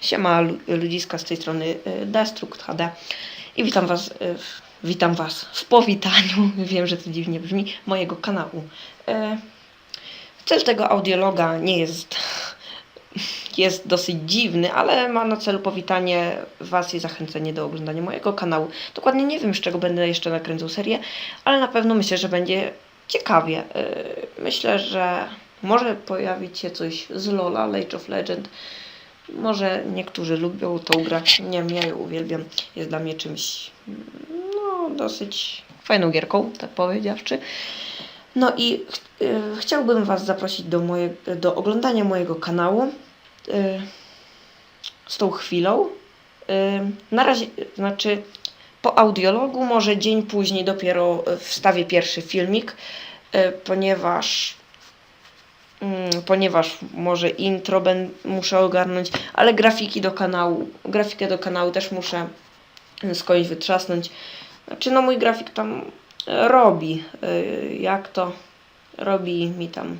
Siema lu- ludziska z tej strony y, Destruct HD i witam was, y, w- witam was w powitaniu, wiem, że to dziwnie brzmi, mojego kanału. Y, Cel tego audiologa nie jest, jest dosyć dziwny, ale ma na celu powitanie was i zachęcenie do oglądania mojego kanału. Dokładnie nie wiem, z czego będę jeszcze nakręcał serię, ale na pewno myślę, że będzie ciekawie. Myślę, że może pojawić się coś z Lola, Age of Legend. Może niektórzy lubią tą grę. Nie wiem, ja ją uwielbiam. Jest dla mnie czymś no, dosyć fajną gierką, tak powiedziawszy. No i ch- y, chciałbym Was zaprosić do, moje, do oglądania mojego kanału y, z tą chwilą. Y, na razie, znaczy po audiologu, może dzień później dopiero y, wstawię pierwszy filmik, y, ponieważ ponieważ może intro ben, muszę ogarnąć, ale grafiki do kanału, grafikę do kanału też muszę skądś wytrzasnąć. Znaczy no mój grafik tam y, robi, y, jak to robi mi tam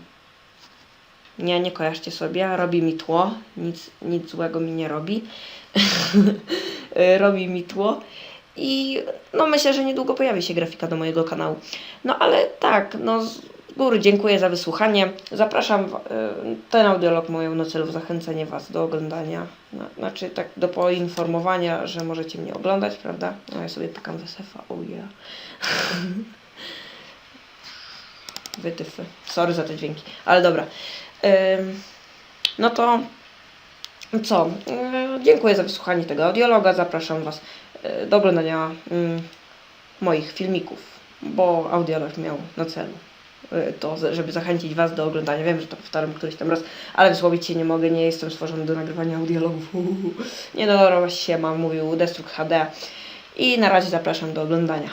nie, nie kojarzcie sobie, robi mi tło, nic, nic złego mi nie robi. Y, robi mi tło. I no myślę, że niedługo pojawi się grafika do mojego kanału. No ale tak, no góry dziękuję za wysłuchanie. Zapraszam, y, ten audiolog mają na celu zachęcenie Was do oglądania, znaczy tak do poinformowania, że możecie mnie oglądać, prawda? No ja sobie pykam wesefa, oh yeah. Wytyfy. Sorry za te dźwięki, ale dobra. No to co? Yy, dziękuję za wysłuchanie tego audiologa. Zapraszam Was yy, do oglądania mm, moich filmików, bo audiolog miał na celu to, z- żeby zachęcić Was do oglądania. Wiem, że to powtarzam któryś tam raz, ale wysłowić się nie mogę, nie jestem stworzony do nagrywania audiologów. Nie no, się mam, mówił Destruk HD. I na razie zapraszam do oglądania.